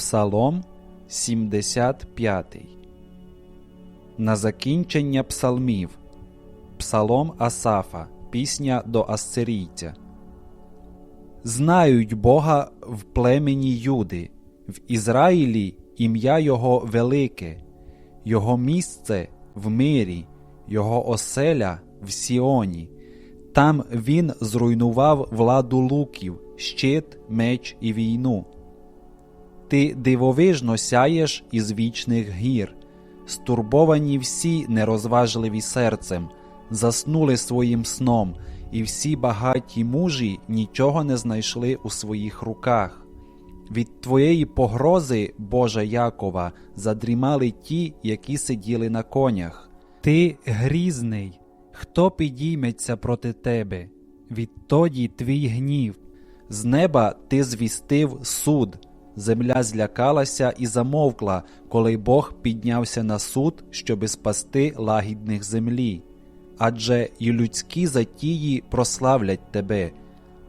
Псалом 75. На закінчення псалмів. Псалом Асафа. Пісня до ассирійця. Знають Бога в племені Юди, в Ізраїлі ім'я Його велике, Його місце в мирі, Його оселя в Сіоні. Там він зруйнував владу луків, щит, меч і війну. Ти дивовижно сяєш із вічних гір, стурбовані всі нерозважливі серцем, заснули своїм сном, і всі багаті мужі нічого не знайшли у своїх руках. Від твоєї погрози, Боже Якова, задрімали ті, які сиділи на конях. Ти грізний, хто підійметься проти тебе? Відтоді твій гнів. З неба ти звістив суд. Земля злякалася і замовкла, коли Бог піднявся на суд, щоби спасти лагідних землі. Адже й людські затії прославлять тебе,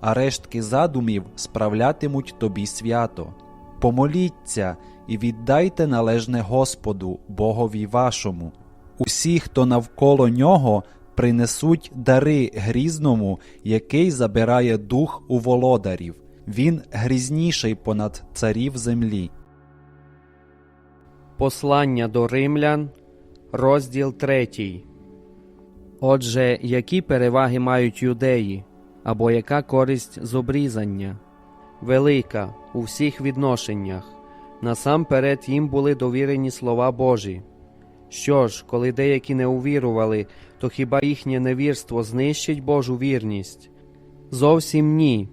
а рештки задумів справлятимуть тобі свято. Помоліться і віддайте належне Господу, Богові вашому. Усі, хто навколо нього, принесуть дари грізному, який забирає дух у володарів. Він грізніший понад царів землі. Послання до римлян, розділ 3. Отже, які переваги мають юдеї, або яка користь з обрізання? Велика у всіх відношеннях. Насамперед їм були довірені слова Божі. Що ж, коли деякі не увірували, то хіба їхнє невірство знищить Божу вірність? Зовсім ні.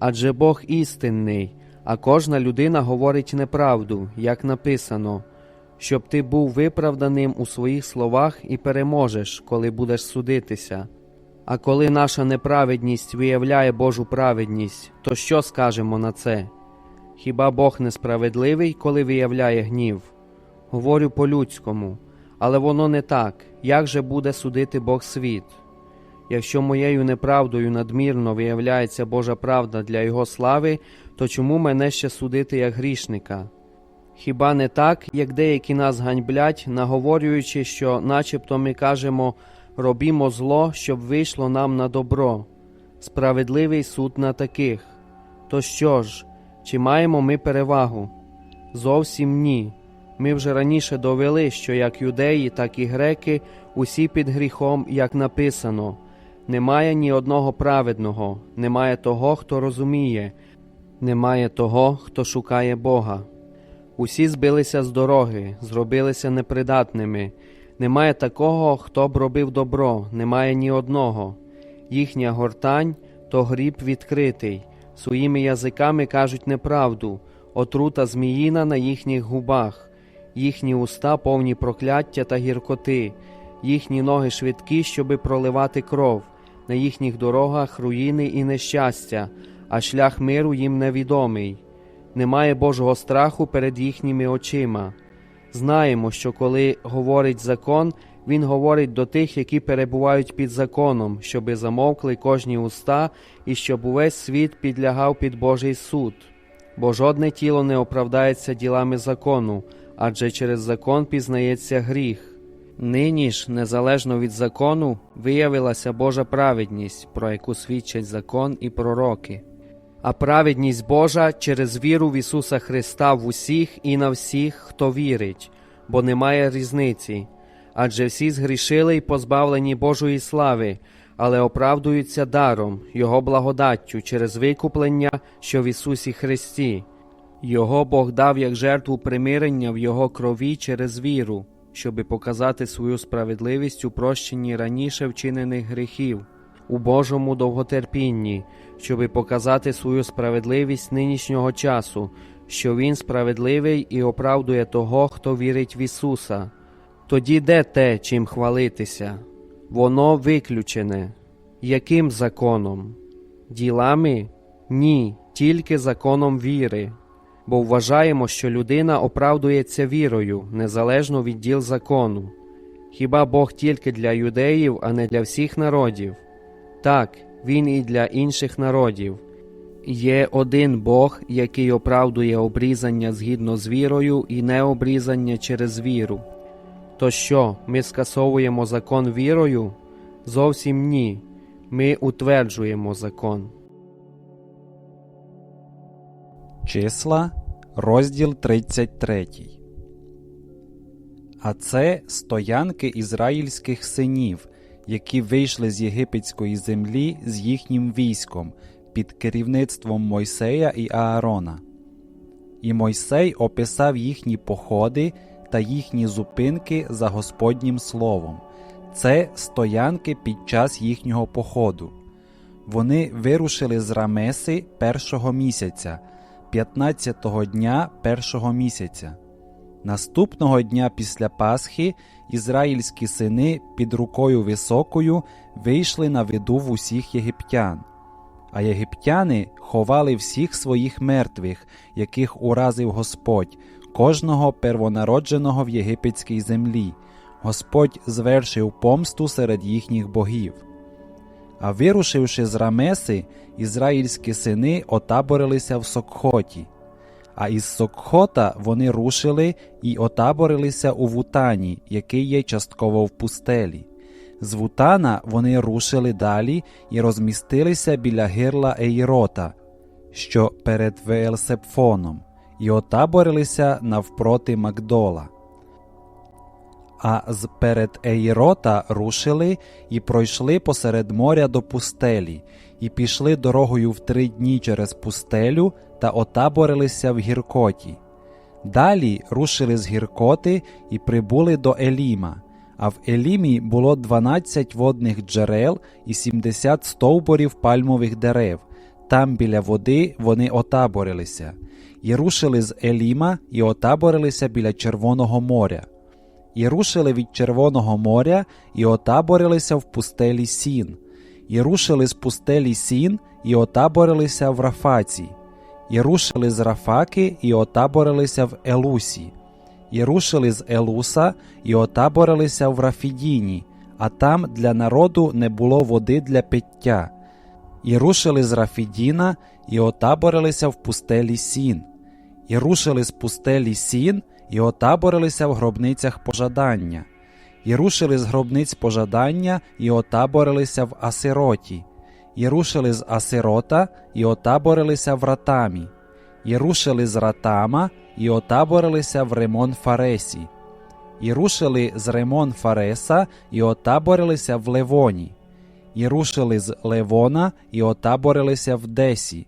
Адже Бог істинний, а кожна людина говорить неправду, як написано, щоб ти був виправданим у своїх словах і переможеш, коли будеш судитися. А коли наша неправедність виявляє Божу праведність, то що скажемо на це? Хіба Бог несправедливий, коли виявляє гнів? Говорю по-людському, але воно не так. Як же буде судити Бог світ? Якщо моєю неправдою надмірно виявляється Божа правда для Його слави, то чому мене ще судити як грішника? Хіба не так, як деякі нас ганьблять, наговорюючи, що начебто ми кажемо робімо зло, щоб вийшло нам на добро, справедливий суд на таких. То що ж, чи маємо ми перевагу? Зовсім ні. Ми вже раніше довели, що як юдеї, так і греки усі під гріхом, як написано. Немає ні одного праведного, немає того, хто розуміє, немає того, хто шукає Бога. Усі збилися з дороги, зробилися непридатними. Немає такого, хто б робив добро, немає ні одного. Їхня гортань то гріб відкритий, своїми язиками кажуть неправду, отрута зміїна на їхніх губах, їхні уста повні прокляття та гіркоти, їхні ноги швидкі, щоби проливати кров, на їхніх дорогах руїни і нещастя, а шлях миру їм невідомий. Немає Божого страху перед їхніми очима. Знаємо, що коли говорить закон, він говорить до тих, які перебувають під законом, щоби замовкли кожні уста і щоб увесь світ підлягав під Божий суд. Бо жодне тіло не оправдається ділами закону, адже через закон пізнається гріх. Нині ж, незалежно від закону, виявилася Божа праведність, про яку свідчать закон і пророки. А праведність Божа через віру в Ісуса Христа в усіх і на всіх, хто вірить, бо немає різниці. Адже всі згрішили й позбавлені Божої слави, але оправдуються даром, Його благодаттю через викуплення, що в Ісусі Христі. Його Бог дав як жертву примирення в Його крові через віру, щоби показати свою справедливість у прощенні раніше вчинених гріхів, у Божому довготерпінні, щоби показати свою справедливість нинішнього часу, що Він справедливий і оправдує того, хто вірить в Ісуса. Тоді де те, чим хвалитися? Воно виключене. Яким законом? Ділами? Ні, тільки законом віри. Бо вважаємо, що людина оправдується вірою, незалежно від діл закону. Хіба Бог тільки для юдеїв, а не для всіх народів? Так, Він і для інших народів. Є один Бог, який оправдує обрізання згідно з вірою і необрізання через віру. То що, ми скасовуємо закон вірою? Зовсім ні. Ми утверджуємо закон. Числа, розділ 33. А це стоянки ізраїльських синів, які вийшли з єгипетської землі з їхнім військом під керівництвом Мойсея і Аарона. І Мойсей описав їхні походи та їхні зупинки за Господнім словом. Це стоянки під час їхнього походу. Вони вирушили з Рамеси першого місяця, 15-го дня першого місяця. Наступного дня після Пасхи ізраїльські сини під рукою високою вийшли на виду в усіх єгиптян. А єгиптяни ховали всіх своїх мертвих, яких уразив Господь, кожного первонародженого в єгипетській землі. Господь звершив помсту серед їхніх богів. А вирушивши з Рамеси, ізраїльські сини отаборилися в Сокхоті. А із Сокхота вони рушили і отаборилися у Вутані, який є частково в пустелі. З Вутана вони рушили далі і розмістилися біля гирла Ейрота, що перед Веелсепфоном, і отаборилися навпроти Макдола. А з перед Ейрота рушили і пройшли посеред моря до пустелі, і пішли дорогою в три дні через пустелю та отаборилися в гіркоті. Далі рушили з гіркоти і прибули до Еліма. А в Елімі було 12 водних джерел і 70 стовбурів пальмових дерев. Там біля води вони отаборилися, і рушили з Еліма і отаборилися біля Червоного моря. І рушили від Червоного моря і отаборилися в пустелі Сін, і рушили з пустелі Сін і отаборилися в Рафаці, і рушили з Рафаки і отаборилися в Елусі, і рушили з Елуса і отаборилися в Рафідіні, а там для народу не було води для пиття. І рушили з Рафідіна і отаборилися в пустелі Сін, і рушили з пустелі Сін і отаборилися в гробницях пожадання, і рушили з гробниць пожадання і отаборилися в Асироті, і рушили з Асирота і отаборилися в Ратамі, і рушили з Ратама і отаборилися в Ремон Фаресі, і рушили з Ремон Фареса і отаборилися в Левоні, і рушили з Левона і отаборилися в Десі,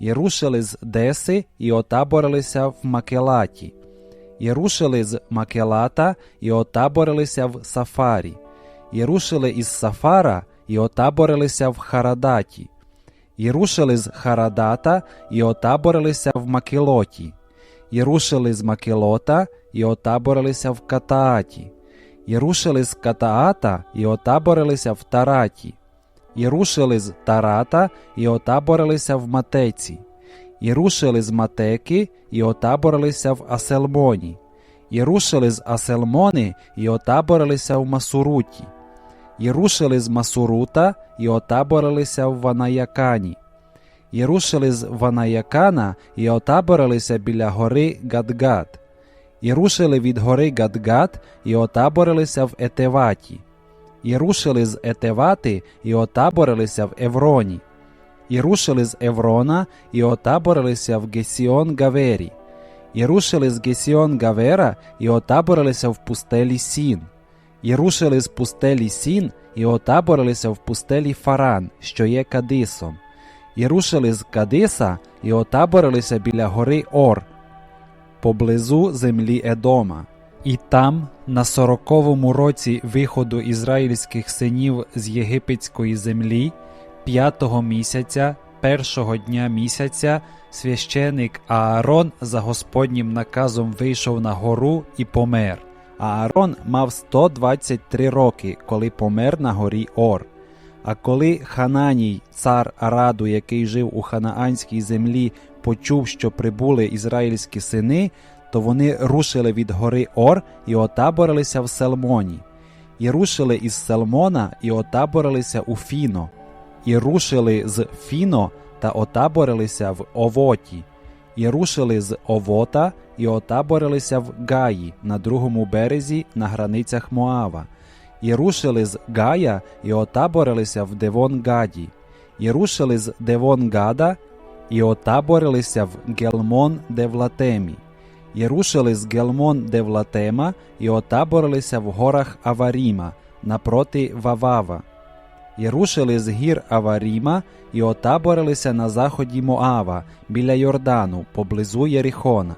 і рушили з Деси і отаборилися в Макелаті і рушили з Макелата і отаборилися в Сафарі, і рушили із Сафара і отаборилися в Харадаті, і рушили з Харадата і отаборилися в Макелоті, і рушили з Макелота і отаборилися в Катааті, і рушили з Катаата і отаборилися в Тараті, і рушили з Тарата і отаборилися в Матеці і рушили з Матеки і отаборилися в Аселмоні, і рушили з Аселмони і отаборилися в Масуруті, і рушили з Масурута і отаборилися в Ванаякані, і рушили з Ванаякана і отаборилися біля гори Гадгад, і рушили від гори Гадгад і отаборилися в Етеваті, і рушили з Етевати і отаборилися в Евроні і рушили з Еврона і отаборилися в Гесіон Гавері, і рушили з Гесіон Гавера і отаборилися в пустелі Сін, і рушили з пустелі Сін і отаборилися в пустелі Фаран, що є Кадисом, і рушили з Кадиса і отаборилися біля гори Ор, поблизу землі Едома. І там, на сороковому році виходу ізраїльських синів з єгипетської землі, п'ятого місяця, першого дня місяця, священик Аарон за Господнім наказом вийшов на гору і помер. Аарон мав 123 роки, коли помер на горі Ор. А коли Хананій, цар Араду, який жив у ханаанській землі, почув, що прибули ізраїльські сини, то вони рушили від гори Ор і отаборилися в Селмоні, і рушили із Селмона і отаборилися у Фіно, і рушили з Фіно та отаборилися в Овоті, і рушили з Овота і отаборилися в Гаї на другому березі на границях Моава, і рушили з Гая і отаборилися в Девон-Гаді, і рушили з Девон-Гада і отаборилися в Гелмон-Девлатемі, і рушили з Гелмон-Девлатема і отаборилися в горах Аваріма напроти Вавава, і рушили з гір Аваріма і отаборилися на заході Моава біля Йордану поблизу Єрихона.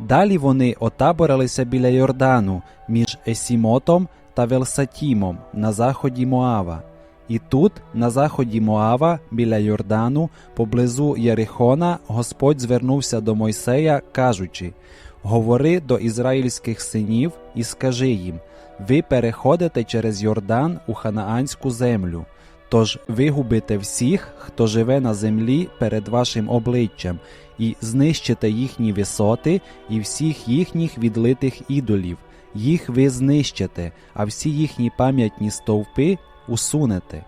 Далі вони отаборилися біля Йордану між Есімотом та Велсатімом на заході Моава. І тут, на заході Моава, біля Йордану, поблизу Єрихона, Господь звернувся до Мойсея, кажучи: Говори до ізраїльських синів і скажи їм: Ви переходите через Йордан у ханаанську землю. Тож вигубите всіх, хто живе на землі перед вашим обличчям, і знищите їхні висоти і всіх їхніх відлитих ідолів. Їх ви знищите, а всі їхні пам'ятні стовпи усунете.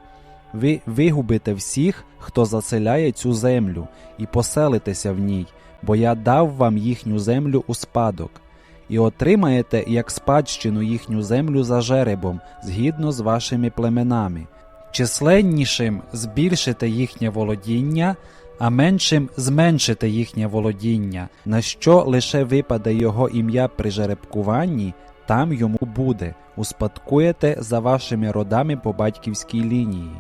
Ви вигубите всіх, хто заселяє цю землю, і поселитеся в ній, бо я дав вам їхню землю у спадок, і отримаєте як спадщину їхню землю за жеребом, згідно з вашими племенами. Численнішим збільшите їхнє володіння, а меншим зменшите їхнє володіння, на що лише випаде його ім'я при жеребкуванні, там йому буде, успадкуєте за вашими родами по батьківській лінії.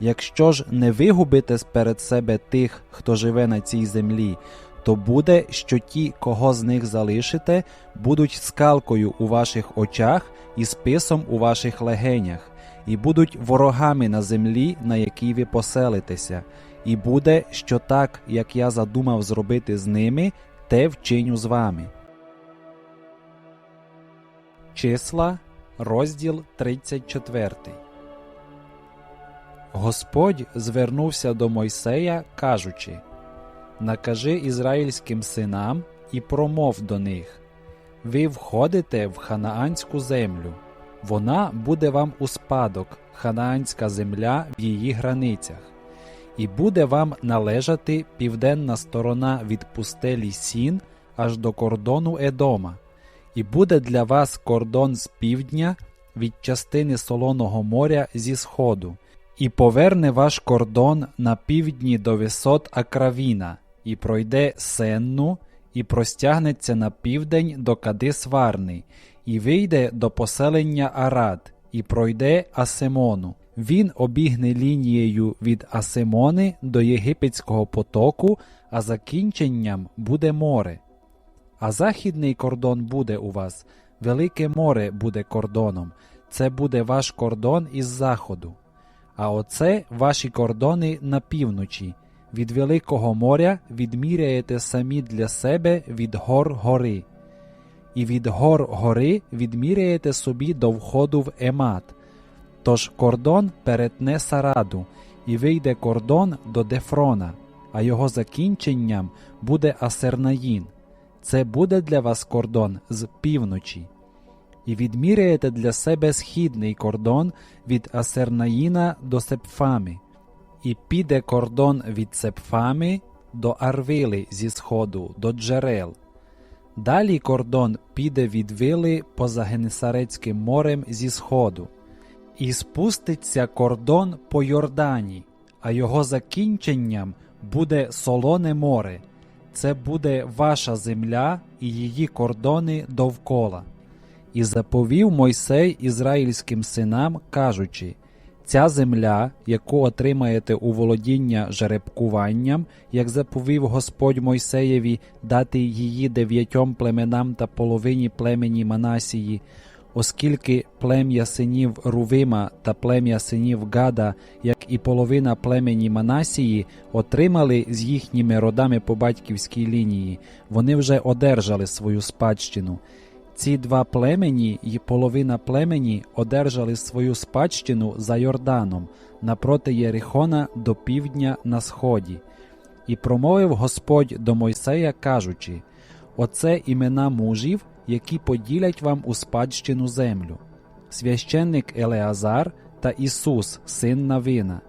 Якщо ж не вигубите перед себе тих, хто живе на цій землі, то буде, що ті, кого з них залишите, будуть скалкою у ваших очах і списом у ваших легенях, і будуть ворогами на землі, на якій ви поселитеся, і буде, що так, як я задумав зробити з ними, те вчиню з вами. Числа, розділ 34. Господь звернувся до Мойсея, кажучи: Накажи ізраїльським синам і промов до них: Ви входите в ханаанську землю, вона буде вам у спадок, ханаанська земля в її границях, і буде вам належати південна сторона від пустелі Сін аж до кордону Едома, і буде для вас кордон з півдня від частини Солоного моря зі сходу. І поверне ваш кордон на півдні до висот Акравіна, і пройде Сенну, і простягнеться на південь до Кадис-Варни, і вийде до поселення Арад, і пройде Асемону. Він обігне лінією від Асемони до Єгипетського потоку, а закінченням буде море. А західний кордон буде у вас, Велике море буде кордоном, це буде ваш кордон із заходу. А оце ваші кордони на півночі. Від Великого моря відміряєте самі для себе від гор гори. І від гор гори відміряєте собі до входу в Емат. Тож кордон перетне Сараду, і вийде кордон до Дефрона, а його закінченням буде Асернаїн. Це буде для вас кордон з півночі і відміряєте для себе східний кордон від Асернаїна до Сепфами, і піде кордон від Сепфами до Арвили зі сходу, до джерел. Далі кордон піде від Вили поза Генесарецьким морем зі сходу, і спуститься кордон по Йордані, а його закінченням буде Солоне море. Це буде ваша земля і її кордони довкола. І заповів Мойсей ізраїльським синам, кажучи: Ця земля, яку отримаєте у володіння жеребкуванням, як заповів Господь Мойсеєві дати її дев'ятьом племенам та половині племені Манасії, оскільки плем'я синів Рувима та плем'я синів Гада, як і половина племені Манасії, отримали з їхніми родами по батьківській лінії, вони вже одержали свою спадщину. Ці два племені й половина племені одержали свою спадщину за Йорданом напроти Єрихона до півдня на сході. І промовив Господь до Мойсея, кажучи: Оце імена мужів, які поділять вам у спадщину землю, священник Елеазар та Ісус, син Навина,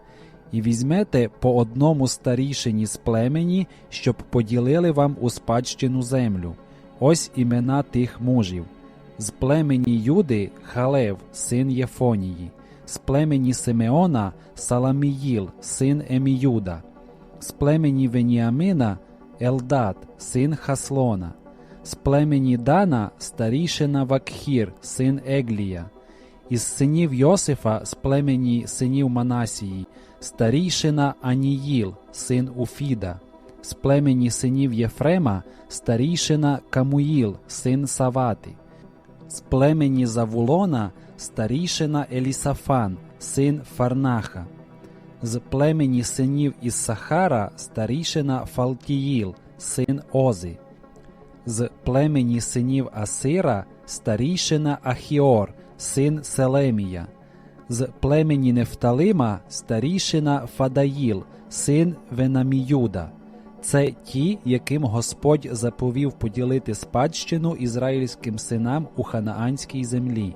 і візьмете по одному старішині з племені, щоб поділили вам у спадщину землю. Ось імена тих мужів. З племені Юди Халев, син Єфонії, з племені Симеона Саламіїл, син Еміюда, з племені Веніамина Елдат, син Хаслона, з племені Дана старішина Вакхір, син Еглія, із синів Йосифа з племені синів Манасії, старішина Аніїл, син Уфіда, з племені синів Єфрема, старішина Камуїл, син Савати, з племені Завулона, старішина Елісафан, син Фарнаха, з племені синів Іссахара, старішина Фалтіїл, син Ози, з племені синів Асира, старішина Ахіор, син Селемія, з племені Нефталима, старішина Фадаїл, син Венаміюда. Це ті, яким Господь заповів поділити спадщину ізраїльським синам у ханаанській землі.